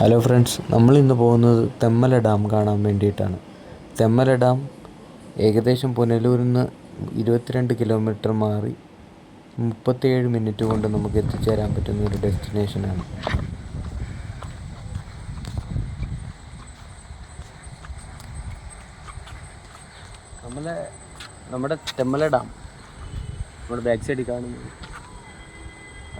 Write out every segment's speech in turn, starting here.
Hello friends നമ്മൾ ഇന്ന് പോകുന്നത് തെമ്മല ഡാം കാണാൻ വേണ്ടിയിട്ടാണ്. തെമ്മല ഡാം ഏകദേശം പുനലൂരിൽ നിന്ന് ഇരുപത്തിരണ്ട് കിലോമീറ്റർ മാറി മുപ്പത്തിയേഴ് മിനിറ്റ് കൊണ്ട് നമുക്ക് എത്തിച്ചേരാൻ പറ്റുന്ന ഒരു ഡെസ്റ്റിനേഷനാണ് നമ്മളെ നമ്മുടെ തെമ്മല ഡാം നമ്മുടെ ബാക്ക് സൈഡിൽ കാണുന്നത്.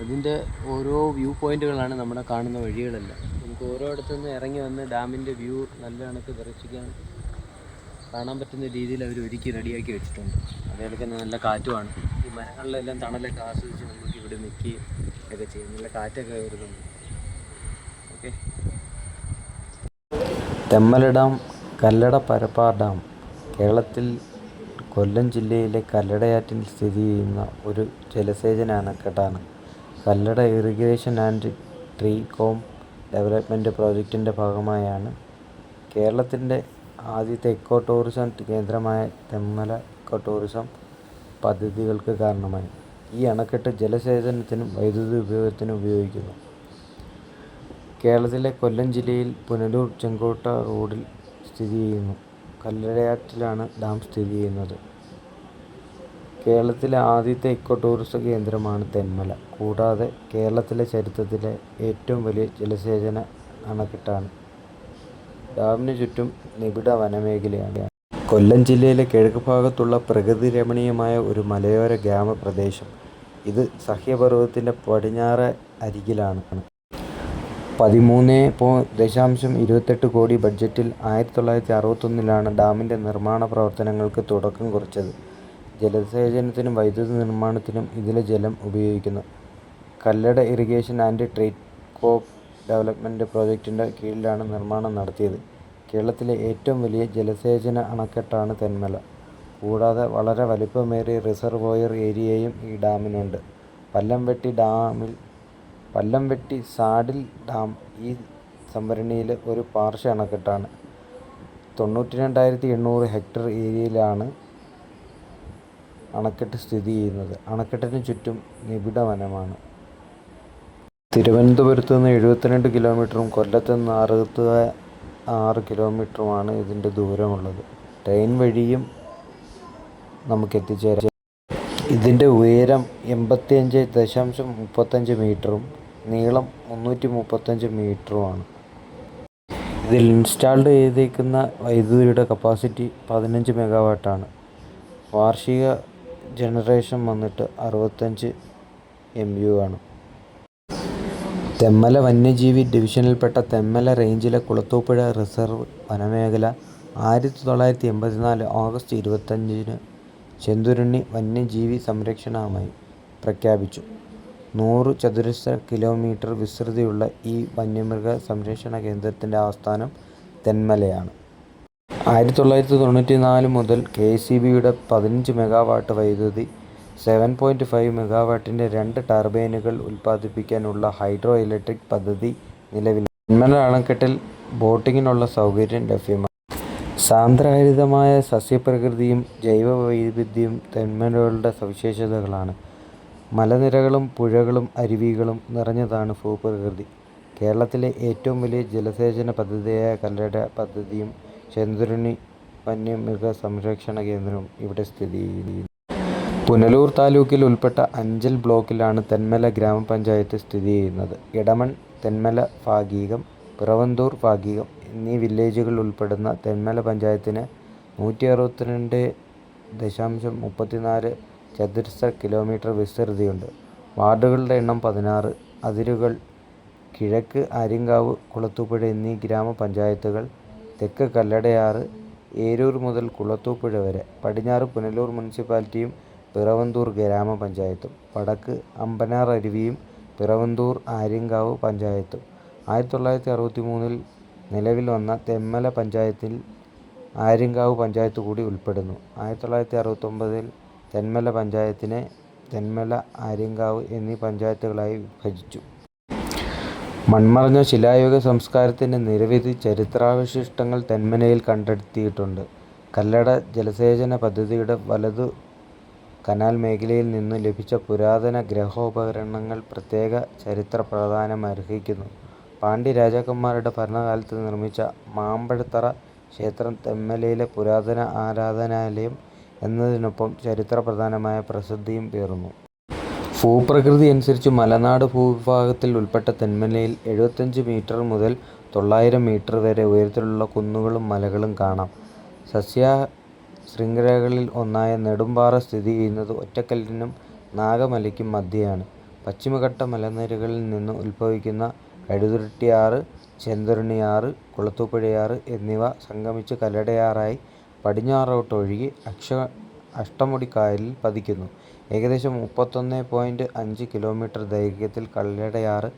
അതിന്റെ ഓരോ വ്യൂ പോയിന്റുകളാണ് നമ്മുടെ കാണുന്ന വഴികളെല്ലാം. നമുക്ക് നിന്ന് ഇറങ്ങി വന്ന് ഡാമിന്റെ വ്യൂ നല്ല കണക്ക് ദർശിക്കാൻ കാണാൻ പറ്റുന്ന രീതിയിൽ അവർ ഒരുക്കി റെഡിയാക്കി വെച്ചിട്ടുണ്ട്. അതേപോലെ തന്നെ നല്ല കാറ്റുമാണ്. ഈ മരങ്ങളിലെല്ലാം തണലൊക്കെ ആസ്വദിച്ച് നമുക്ക് ഇവിടെ നിൽക്കുകയും ഒക്കെ ചെയ്യും. നല്ല കാറ്റൊക്കെ വരുന്നുണ്ട്. Okay. Thenmala dam Kallada Parappar dam കേരളത്തിൽ കൊല്ലം ജില്ലയിലെ കല്ലടയാറ്റിൽ സ്ഥിതി ചെയ്യുന്ന ഒരു ജലസേചന അണക്കെട്ടാണ്. കല്ലട ഇറിഗേഷൻ ആൻഡ് ട്രീ കോം ഡെവലപ്മെന്റ് പ്രോജക്റ്റിന്റെ ഭാഗമായാണ് കേരളത്തിന്റെ ആദ്യത്തെ എക്കോ ടൂറിസം കേന്ദ്രമായ തെന്മല എക്കോ ടൂറിസം പദ്ധതികൾക്ക് കാരണമായി. ഈ അണക്കെട്ട് ജലസേചനത്തിനും വൈദ്യുതി ഉപയോഗത്തിനും ഉപയോഗിക്കുന്നു. കേരളത്തിലെ കൊല്ലം ജില്ലയിൽ പുനലൂർ ചെങ്കോട്ട റോഡിൽ സ്ഥിതി ചെയ്യുന്നു. കല്ലടയാറ്റിലാണ് ഡാം സ്ഥിതി ചെയ്യുന്നത്. കേരളത്തിലെ ആദ്യത്തെ ഇക്കോ ടൂറിസം കേന്ദ്രമാണ് തെന്മല. കൂടാതെ കേരളത്തിലെ ചരിത്രത്തിലെ ഏറ്റവും വലിയ ജലസേചന അണക്കെട്ടാണ്. ഡാമിന് ചുറ്റും നിബിഡ വനമേഖലയാണ്. കൊല്ലം ജില്ലയിലെ കിഴക്ക് ഭാഗത്തുള്ള പ്രകൃതി രമണീയമായ ഒരു മലയോര ഗ്രാമപ്രദേശം ഇത് സഹ്യപർവതത്തിന്റെ പടിഞ്ഞാറ് അരികിലാണ്. പതിമൂന്ന് പോ ദശാംശം ഇരുപത്തെട്ട് കോടി ബഡ്ജറ്റിൽ ആയിരത്തി തൊള്ളായിരത്തി അറുപത്തൊന്നിലാണ് ഡാമിന്റെ നിർമ്മാണ പ്രവർത്തനങ്ങൾക്ക് തുടക്കം കുറിച്ചത്. ജലസേചനത്തിനും വൈദ്യുതി നിർമ്മാണത്തിനും ഇതിലെ ജലം ഉപയോഗിക്കുന്നു. Kallada irrigation and tree crop development പ്രോജക്റ്റിന്റെ കീഴിലാണ് നിർമ്മാണം നടത്തിയത്. കേരളത്തിലെ ഏറ്റവും വലിയ ജലസേചന അണക്കെട്ടാണ് തെന്മല. കൂടാതെ വളരെ വലിപ്പമേറിയ റിസർവോയർ ഏരിയയും ഈ ഡാമിനുണ്ട്. പല്ലംവെട്ടി ഡാമിൽ പല്ലംവെട്ടി സാഡിൽ ഡാം ഈ സംഭരണിയിലെ ഒരു പാർശ്വ അണക്കെട്ടാണ്. തൊണ്ണൂറ്റി രണ്ടായിരത്തി എണ്ണൂറ് ഹെക്ടർ ഏരിയയിലാണ് അണക്കെട്ട് സ്ഥിതി ചെയ്യുന്നത്. അണക്കെട്ടിന് ചുറ്റും നിബിഡ വനമാണ് തിരുവനന്തപുരത്ത് നിന്ന് എഴുപത്തിരണ്ട് കിലോമീറ്ററും കൊല്ലത്ത് നിന്ന് അറുപത്തി ആറ് കിലോമീറ്ററുമാണ് ഇതിന്റെ ദൂരമുള്ളത്. ട്രെയിൻ വഴിയും നമുക്ക് എത്തിച്ചേരാം ഇതിന്റെ ഉയരം എൺപത്തിയഞ്ച് ദശാംശം മുപ്പത്തഞ്ച് മീറ്ററും നീളം മുന്നൂറ്റി മുപ്പത്തഞ്ച് മീറ്ററുമാണ്. ഇതിൽ ഇൻസ്റ്റാൾഡ് ചെയ്തേക്കുന്ന വൈദ്യുതിയുടെ കപ്പാസിറ്റി പതിനഞ്ച് മെഗാവാട്ടാണ്. വാർഷിക ജനറേഷൻ വന്നിട്ട് അറുപത്തഞ്ച് എം യു ആണ്. തെമ്മല വന്യജീവി ഡിവിഷനിൽപ്പെട്ട തെമ്മല റേഞ്ചിലെ കുളത്തൂപ്പുഴ റിസർവ് വനമേഖല ആയിരത്തി തൊള്ളായിരത്തി എൺപത്തിനാല് ഓഗസ്റ്റ് ഇരുപത്തഞ്ചിന് ചെന്തുരുണ്ണി വന്യജീവി സംരക്ഷണമായി പ്രഖ്യാപിച്ചു. നൂറ് ചതുരശ്ര കിലോമീറ്റർ വിസ്തൃതിയുള്ള ഈ വന്യമൃഗ സംരക്ഷണ കേന്ദ്രത്തിന്റെ ആസ്ഥാനം തെന്മലയാണ്. ആയിരത്തി തൊള്ളായിരത്തി തൊണ്ണൂറ്റി നാല് മുതൽ കെ സി ബിയുടെ പതിനഞ്ച് മെഗാവാട്ട് വൈദ്യുതി സെവൻ പോയിന്റ് ഫൈവ് മെഗാവാട്ടിന്റെ രണ്ട് ടർബൈനുകൾ ഉൽപ്പാദിപ്പിക്കാനുള്ള ഹൈഡ്രോ ഇലക്ട്രിക് പദ്ധതി നിലവിൽ. തെന്മല അണക്കെട്ടിൽ ബോട്ടിങ്ങിനുള്ള സൗകര്യം ലഭ്യമാണ്. സാന്ദ്രഹരിതമായ സസ്യപ്രകൃതിയും ജൈവ വൈവിധ്യവും തെന്മലകളുടെ സവിശേഷതകളാണ്. മലനിരകളും പുഴകളും അരുവികളും നിറഞ്ഞതാണ് ഭൂപ്രകൃതി. കേരളത്തിലെ ഏറ്റവും വലിയ ജലസേചന പദ്ധതിയായ കല്ലട പദ്ധതിയും ചെന്തുരുണി വന്യമൃഗ സംരക്ഷണ കേന്ദ്രം ഇവിടെ സ്ഥിതി ചെയ്യുന്നു. പുനലൂർ താലൂക്കിൽ ഉൾപ്പെട്ട അഞ്ചൽ ബ്ലോക്കിലാണ് തെന്മല ഗ്രാമപഞ്ചായത്ത് സ്ഥിതി ചെയ്യുന്നത്. ഇടമൺ തെന്മല ഭാഗീകം പിറവന്തൂർ ഭാഗീകം എന്നീ വില്ലേജുകൾ ഉൾപ്പെടുന്ന തെന്മല പഞ്ചായത്തിന് നൂറ്റി അറുപത്തിരണ്ട് ദശാംശം മുപ്പത്തിനാല് ചതുരശ്ര കിലോമീറ്റർ വിസ്തൃതിയുണ്ട്. വാർഡുകളുടെ എണ്ണം പതിനാറ്. അതിരുകൾ കിഴക്ക് ആര്യങ്കാവ് കുളത്തൂപ്പുഴ എന്നീ ഗ്രാമപഞ്ചായത്തുകൾ തെക്ക് കല്ലടയാറ് ഏരൂർ മുതൽ കുളത്തൂപ്പുഴ വരെ പടിഞ്ഞാറ് പുനലൂർ മുനിസിപ്പാലിറ്റിയും പിറവന്തൂർ ഗ്രാമപഞ്ചായത്തും വടക്ക് അമ്പനാർ അരുവിയും പിറവന്തൂർ ആര്യങ്കാവ് പഞ്ചായത്തും. ആയിരത്തി തൊള്ളായിരത്തി അറുപത്തി മൂന്നിൽ നിലവിൽ വന്ന തെമ്മല പഞ്ചായത്തിൽ ആര്യങ്കാവ് പഞ്ചായത്ത് കൂടി ഉൾപ്പെടുന്നു. ആയിരത്തി തൊള്ളായിരത്തി അറുപത്തൊമ്പതിൽ തെന്മല പഞ്ചായത്തിനെ തെന്മല ആര്യങ്കാവ് എന്നീ പഞ്ചായത്തുകളായി വിഭജിച്ചു. മൺമറഞ്ഞ ശിലായുഗ സംസ്കാരത്തിന്റെ നിരവധി ചരിത്രാവശിഷ്ടങ്ങൾ തെന്മലയിൽ കണ്ടെത്തിയിട്ടുണ്ട് കല്ലട ജലസേചന പദ്ധതിയുടെ വലതു കനാൽ മേഖലയിൽ നിന്ന് ലഭിച്ച പുരാതന ഗ്രഹോപകരണങ്ങൾ പ്രത്യേക ചരിത്ര പ്രാധാന്യം അർഹിക്കുന്നു പാണ്ഡ്യ രാജാക്കന്മാരുടെ ഭരണകാലത്ത് നിർമ്മിച്ച മാമ്പഴത്തറ ക്ഷേത്രം തെന്മലയിലെ പുരാതന ആരാധനാലയം എന്നതിനൊപ്പം ചരിത്ര പ്രധാനമായ പ്രസിദ്ധിയും പേറുന്നു. ഭൂപ്രകൃതിയനുസരിച്ച് മലനാട് ഭൂവിഭാഗത്തിൽ ഉൾപ്പെട്ട തെന്മലയിൽ എഴുപത്തഞ്ച് മീറ്റർ മുതൽ തൊള്ളായിരം മീറ്റർ വരെ ഉയരത്തിലുള്ള കുന്നുകളും മലകളും കാണാം. സസ്യ ശൃംഖലകളിൽ ഒന്നായ നെടുമ്പാറ സ്ഥിതിചെയ്യുന്നത് ഒറ്റക്കല്ലിനും നാഗമലയ്ക്കും മധ്യേയാണ്. പശ്ചിമഘട്ട മലനിരകളിൽ നിന്ന് ഉത്ഭവിക്കുന്ന കഴുതുരട്ടിയാറ് ചെന്തുരുണിയാറ്, കുളത്തൂപ്പുഴയാറ് എന്നിവ സംഗമിച്ച് കല്ലടയാറായി പടിഞ്ഞാറോട്ടൊഴുകി അഷ്ടമുടിക്കായലിൽ പതിക്കുന്നു. ഏകദേശം മുപ്പത്തൊന്നേ പോയിന്റ് അഞ്ച് കിലോമീറ്റർ ദൈർഘ്യത്തിൽ കല്ലടയാറ്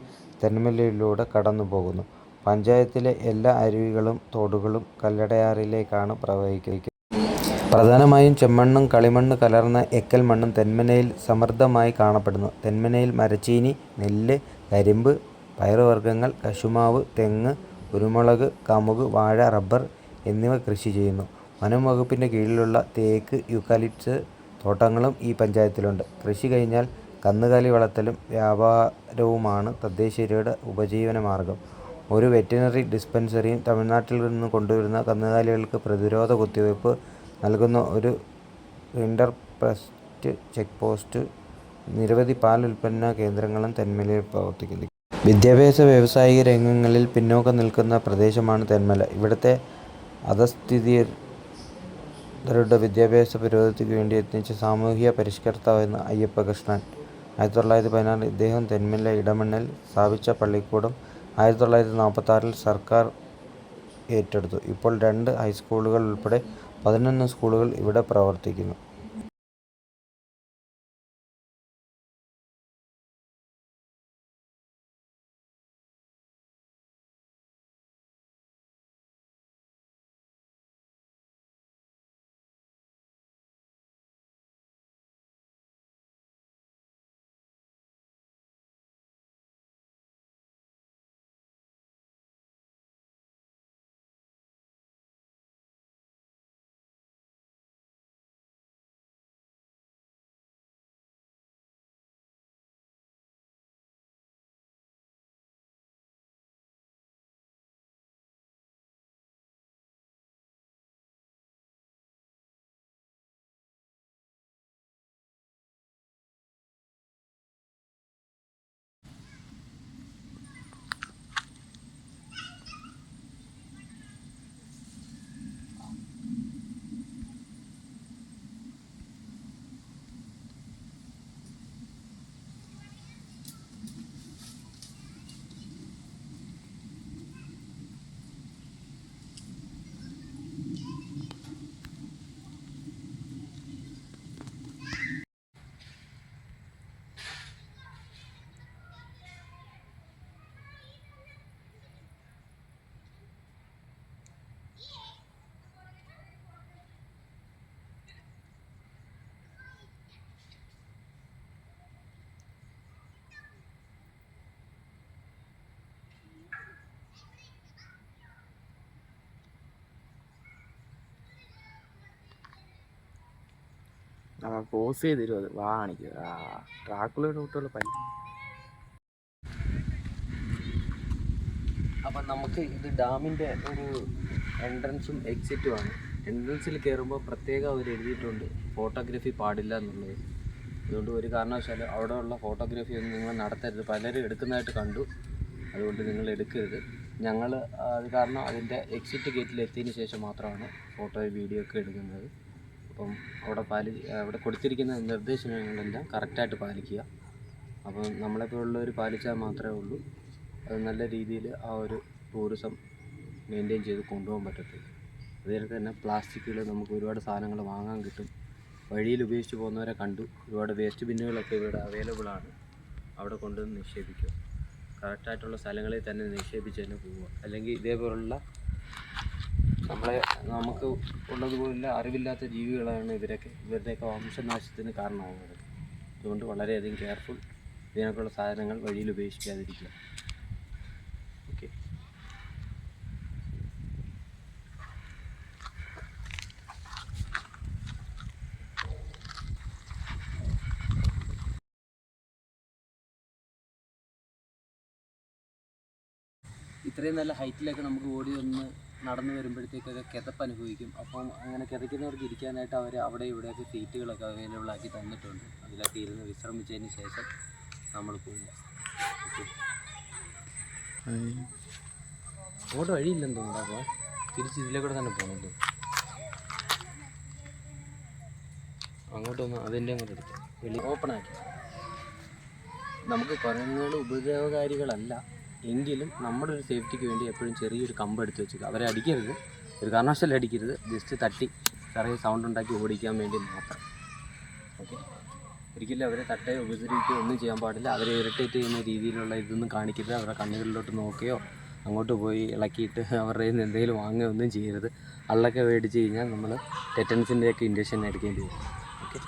തെന്മലയിലൂടെ കടന്നുപോകുന്നു. പഞ്ചായത്തിലെ എല്ലാ അരുവികളും തോടുകളും കല്ലടയാറിലേക്കാണ് പ്രവഹിക്കുന്നത്. പ്രധാനമായും ചെമ്മണ്ണും കളിമണ്ണ് കലർന്ന എക്കൽ മണ്ണും തെന്മലയിൽ സമൃദ്ധമായി കാണപ്പെടുന്നു. തെന്മലയിൽ മരച്ചീനി, നെല്ല്, കരിമ്പ്, പയറുവർഗങ്ങൾ, കശുമാവ്, തെങ്ങ്, കുരുമുളക്, കമുക്, വാഴ, റബ്ബർ എന്നിവ കൃഷി ചെയ്യുന്നു. വനം വകുപ്പിന്റെ കീഴിലുള്ള തേക്ക്, യൂക്കാലിപ്റ്റസ് തോട്ടങ്ങളും ഈ പഞ്ചായത്തിലുണ്ട്. കൃഷി കഴിഞ്ഞാൽ കന്നുകാലി വളർത്തലും വ്യാപാരവുമാണ് തദ്ദേശീയരുടെ ഉപജീവന മാർഗം ഒരു വെറ്റിനറി ഡിസ്പെൻസറിയും തമിഴ്നാട്ടിൽ നിന്ന് കൊണ്ടുവരുന്ന കന്നുകാലികൾക്ക് പ്രതിരോധ കുത്തിവയ്പ് നൽകുന്ന ഒരു ഇന്റർപ്രസ്റ്റ് ചെക്ക് പോസ്റ്റ് നിരവധി പാൽ ഉൽപ്പന്ന കേന്ദ്രങ്ങളും തെന്മലയിൽ പ്രവർത്തിക്കുന്നു. വിദ്യാഭ്യാസ, വ്യാവസായിക രംഗങ്ങളിൽ പിന്നോക്കം നിൽക്കുന്ന പ്രദേശമാണ് തെന്മല. ഇവിടുത്തെ ഇവിടത്തെ അധഃസ്ഥിതരുടെ വിദ്യാഭ്യാസ പുരോഗതിക്ക് വേണ്ടി യത്നിച്ച സാമൂഹിക പരിഷ്കർത്താവായിരുന്നു അയ്യപ്പകൃഷ്ണൻ. ആയിരത്തിതൊള്ളായിരത്തി പതിനാറിൽ ഇദ്ദേഹം തെന്മല ഇടമണ്ണിൽ സ്ഥാപിച്ച പള്ളിക്കൂടം ആയിരത്തി തൊള്ളായിരത്തി നാൽപ്പത്താറിൽ സർക്കാർ ഏറ്റെടുത്തു. ഇപ്പോൾ രണ്ട് ഹൈസ്കൂളുകൾ ഉൾപ്പെടെ പതിനൊന്ന് സ്കൂളുകൾ ഇവിടെ പ്രവർത്തിക്കുന്നു. ആ പോസ് ചെയ്ത് തരും അത് വാ കാണിക്കുക ആ ഡ്രാക്കുളയുടെ കൂട്ടുള്ള പല്ല് അപ്പം നമുക്ക് ഇത് ഡാമിന്റെ ഒരു എൻട്രൻസും എക്സിറ്റും ആണ്. എൻട്രൻസിൽ കയറുമ്പോൾ പ്രത്യേകം അവർ എഴുതിയിട്ടുണ്ട് ഫോട്ടോഗ്രാഫി പാടില്ല എന്നുള്ളത്. അതുകൊണ്ട് ഒരു കാരണവശാലും അവിടെ ഉള്ള ഫോട്ടോഗ്രാഫി ഒന്നും നിങ്ങൾ നടത്തരുത്. പലരും എടുക്കുന്നതായിട്ട് കണ്ടു. അതുകൊണ്ട് നിങ്ങൾ എടുക്കരുത്. ഞങ്ങൾ അത് കാരണം അതിന്റെ എക്സിറ്റ് ഗേറ്റിൽ എത്തിയതിന് ശേഷം മാത്രമാണ് ഫോട്ടോയും വീഡിയോ ഒക്കെ എടുക്കുന്നത്. അപ്പം അവിടെ പാലി അവിടെ കൊടുത്തിരിക്കുന്ന നിർദ്ദേശങ്ങളെല്ലാം കറക്റ്റായിട്ട് പാലിക്കുക. അപ്പം നമ്മളെപ്പോലുള്ളവർ പാലിച്ചാൽ മാത്രമേ ഉള്ളൂ. അത് നല്ല രീതിയിൽ ആ ഒരു ടൂറിസം മെയിന്റെയിൻ ചെയ്ത് കൊണ്ടുപോകാൻ പറ്റത്തുള്ളൂ. അതുപോലെ തന്നെ പ്ലാസ്റ്റിക്കുകൾ നമുക്ക് ഒരുപാട് സാധനങ്ങൾ വാങ്ങാൻ കിട്ടും. വഴിയിൽ ഉപേക്ഷിച്ച് പോകുന്നവരെ കണ്ടു. ഒരുപാട് വേസ്റ്റ് ബിന്നുകളൊക്കെ ഇവിടെ അവൈലബിൾ ആണ്. അവിടെ കൊണ്ടുവന്ന് നിക്ഷേപിക്കുക. കറക്റ്റായിട്ടുള്ള സ്ഥലങ്ങളിൽ തന്നെ നിക്ഷേപിച്ച് തന്നെ പോവുക. അല്ലെങ്കിൽ ഇതേപോലുള്ള നമ്മളെ നമുക്ക് ഉള്ളതുപോലെ അറിവില്ലാത്ത ജീവികളാണ് ഇവരൊക്കെ. ഇവരുടെയൊക്കെ വംശനാശത്തിന് കാരണമാകുന്നത് അതുകൊണ്ട് വളരെയധികം കെയർഫുൾ ഇതിനൊക്കെയുള്ള സാധനങ്ങൾ വഴിയിൽ ഉപേക്ഷിക്കാതിരിക്കുക. ഓക്കെ ഇത്രയും നല്ല ഹൈറ്റിലൊക്കെ നമുക്ക് ഓടി വന്ന് നടന്നു വരുമ്പോഴത്തേക്കൊക്കെ കിതപ്പ് അനുഭവിക്കും. അപ്പം അങ്ങനെ കിതയ്ക്കുന്നവർക്ക് ഇരിക്കാനായിട്ട് അവർ അവിടെ ഇവിടെയൊക്കെ സീറ്റുകളൊക്കെ അവൈലബിൾ ആക്കി തന്നിട്ടുണ്ട്. അതിലൊക്കെ ഇരുന്ന് വിശ്രമിച്ചതിന് ശേഷം നമ്മൾ പോകും അവിടെ അങ്ങോട്ട് വഴിയില്ലെന്ന് തോന്നുന്നു അപ്പോൾ തിരിച്ച് ഇതിലെ കൂടെ തന്നെ പോകുന്നുണ്ട് അങ്ങോട്ടൊന്ന് അതിന്റെ അങ്ങോട്ട് എടുത്തു. വെളി ഓപ്പൺ ആക്കി. നമുക്ക് കുരങ്ങുകൾ ഉപദ്രവകാരികളല്ല. എങ്കിലും നമ്മുടെ ഒരു സേഫ്റ്റിക്ക് വേണ്ടി എപ്പോഴും ചെറിയൊരു കമ്പ് എടുത്ത് വെച്ചേക്കുക അവരെ അടിക്കരുത്. ഒരു കാരണവശാലും അടിക്കരുത്. ജസ്റ്റ് തട്ടി ചെറിയ സൗണ്ട് ഉണ്ടാക്കി ഓടിക്കാൻ വേണ്ടി മാത്രം. ഓക്കെ ഒരിക്കലും അവരെ തട്ടയോ ഉപദ്രവിക്കുകയോ ഒന്നും ചെയ്യാൻ പാടില്ല. അവരെ ഇറിറ്റേറ്റ് ചെയ്യുന്ന രീതിയിലുള്ള ഇതൊന്നും കാണിക്കരുത്. അവരുടെ കണ്ണുകളിലോട്ട് നോക്കുകയോ അങ്ങോട്ട് പോയി ഇളക്കിയിട്ട് അവരുടെ നിന്ന് എന്തെങ്കിലും വാങ്ങുകയോ ഒന്നും ചെയ്യരുത്. അള്ളൊക്കെ മേടിച്ച് കഴിഞ്ഞാൽ നമ്മൾ ടെറ്റൻസിന്റെയൊക്കെ ഇൻജക്ഷൻ എടുക്കേണ്ടി വരും ഓക്കെ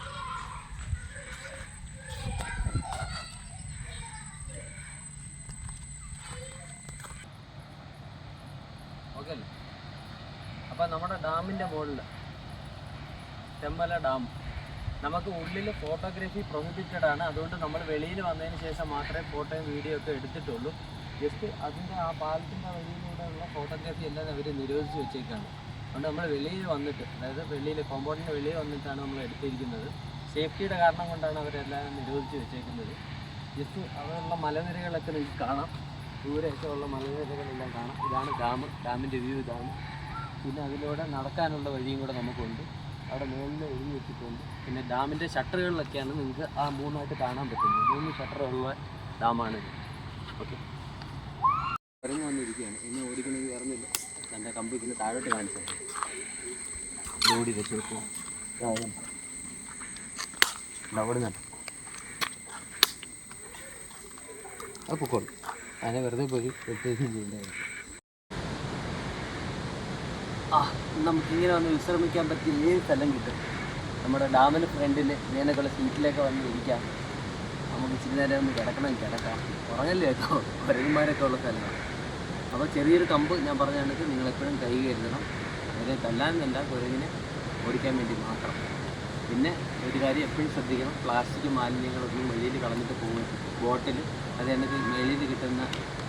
ഓക്കെ അല്ലേ അപ്പം നമ്മുടെ ഡാമിന്റെ മുകളിൽ ചെമ്പല ഡാം. നമുക്ക് ഉള്ളിൽ ഫോട്ടോഗ്രാഫി പ്രൊഹിബിറ്റഡ് ആണ് അതുകൊണ്ട് നമ്മൾ വെളിയിൽ വന്നതിന് ശേഷം മാത്രമേ ഫോട്ടോയും വീഡിയോ ഒക്കെ എടുത്തിട്ടുള്ളൂ. ജസ്റ്റ് അതിന്റെ ആ പാലത്തിന്റെ വഴിയിലൂടെയുള്ള ഫോട്ടോഗ്രാഫി എല്ലാം അവർ നിരോധിച്ച് വെച്ചേക്കാണ്. അതുകൊണ്ട് നമ്മൾ വെളിയിൽ വന്നിട്ട് അതായത് വെളിയിൽ കോമ്പൗണ്ടിന്റെ വെളിയിൽ വന്നിട്ടാണ് നമ്മൾ എടുത്തിരിക്കുന്നത്. സേഫ്റ്റിയുടെ കാരണം കൊണ്ടാണ് അവരെല്ലാം നിരോധിച്ച് വെച്ചേക്കുന്നത്. ജസ്റ്റ് അവിടെയുള്ള മലനിരകളൊക്കെ നിങ്ങൾക്ക് കാണാം. ദൂരെയൊക്കെ ഉള്ള മലനിരകളെല്ലാം കാണാം. ഇതാണ് ഡാം. ഡാമിന്റെ വ്യൂ ഇതാണ്. പിന്നെ അതിലൂടെ നടക്കാനുള്ള വഴിയും കൂടെ നമുക്കുണ്ട്. അവിടെ മുകളിൽ എഴുതി വെച്ചിട്ടുണ്ട്. പിന്നെ ഡാമിന്റെ ഷട്ടറുകളിലൊക്കെയാണ് നിങ്ങൾക്ക് ആ മൂന്നായിട്ട് കാണാൻ പറ്റുന്നത്. മൂന്ന് ഷട്ടറുള്ള ഡാമാണ് ഓക്കെ. ഇറങ്ങി വന്നിരിക്കുകയാണ്. ഇനി ഓടിക്കണമെങ്കിൽ ഇറങ്ങില്ല. തന്റെ കമ്പി ഇതിന് താഴോട്ട് കാണിച്ചത് ഓടി വെച്ചിരിക്കും അവിടെ അപ്പോൾ പൊക്കോളൂ. അതിനെ വെറുതെ പോയി വെട്ടുകയും ചെയ്യേണ്ടതായിരുന്നു ആ നമുക്കിങ്ങനെ വന്ന് വിശ്രമിക്കാൻ പറ്റിയ ഏത് സ്ഥലം കിട്ടും. നമ്മുടെ ഡാമിന് ഫ്രണ്ടിൽ ഇങ്ങനെയൊക്കെയുള്ള സീറ്റിലൊക്കെ വന്ന് ഇരിക്കാം. നമുക്ക് ഇച്ചിരി നേരം ഒന്ന് കിടക്കണം കിടക്കാം. ഉറങ്ങല്ലേ കേട്ടോ? കുരങ്ങന്മാരൊക്കെ ഉള്ള സ്ഥലമാണ്. അപ്പോൾ ചെറിയൊരു കമ്പ് ഞാൻ പറഞ്ഞ കണക്ക് നിങ്ങളെപ്പോഴും കൈ കരുതണം. അതിനെ തല്ലാനല്ല കുരങ്ങിനെ ഓടിക്കാൻ വേണ്ടി മാത്രം. പിന്നെ ഒരു കാര്യം എപ്പോഴും ശ്രദ്ധിക്കണം. പ്ലാസ്റ്റിക് മാലിന്യങ്ങളൊന്നും വെളിയിൽ കളഞ്ഞിട്ട് പോകും. ബോട്ടിൽ അത് എനിക്ക് മേലിൽ കിട്ടുന്ന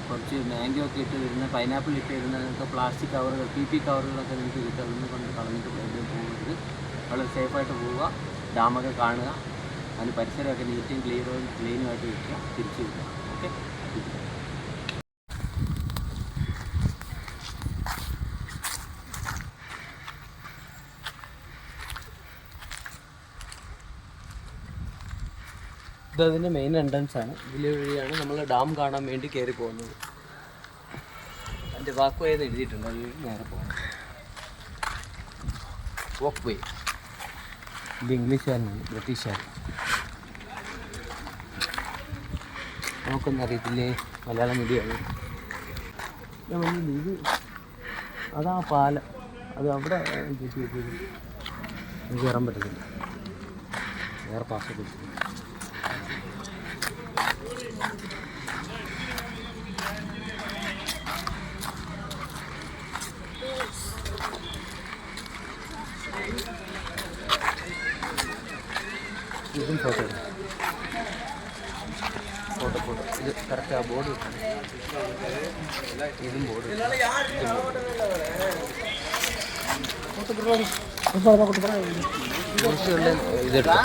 കുറച്ച് മാംഗോ ഒക്കെ ഇട്ട് വരുന്ന പൈനാപ്പിൾ ഇട്ട് വരുന്ന നിങ്ങൾക്ക് പ്ലാസ്റ്റിക് കവറുകൾ പി പി കവറുകളൊക്കെ നിങ്ങൾക്ക് കിട്ടും. അതൊന്നും കൊണ്ട് കളഞ്ഞിട്ട് പോകരുത് വളരെ സേഫായിട്ട് പോവുക. ഡാമൊക്കെ കാണുക. അതിന് പരിസരമൊക്കെ നീറ്റും ക്ലിയറും ക്ലീനുമായിട്ട് വയ്ക്കുക തിരിച്ചു വിടുക ഓക്കെ ഇതതിന്റെ മെയിൻ എൻട്രൻസ് ആണ്. ഇതിലെ വഴിയാണ് നമ്മൾ ഡാം കാണാൻ വേണ്ടി കയറി പോകുന്നത്. അതിന്റെ വാക്ക് വേ എന്ന് എഴുതിയിട്ടുണ്ട്. അതിൽ നേരെ പോകണം വോക്ക് വേ ഇത് ഇംഗ്ലീഷുകാരനാണ് ബ്രിട്ടീഷുകാരൻ നമുക്കൊന്നും അറിയത്തില്ലേ മലയാളം മീഡിയമാണ് ഇത് അതാ പാലം. അത് അവിടെ കയറാൻ പറ്റത്തില്ല. വേറെ പാസ്സൊക്കെ വെച്ചിട്ടുണ്ട് ഇതും ഫോട്ടോ എടുക്കും ഫോട്ടോ ഫോട്ടോ ഇത് കറക്റ്റ് ആ ബോർഡ് ഇതും ബോർഡ് ഇതെടുത്തു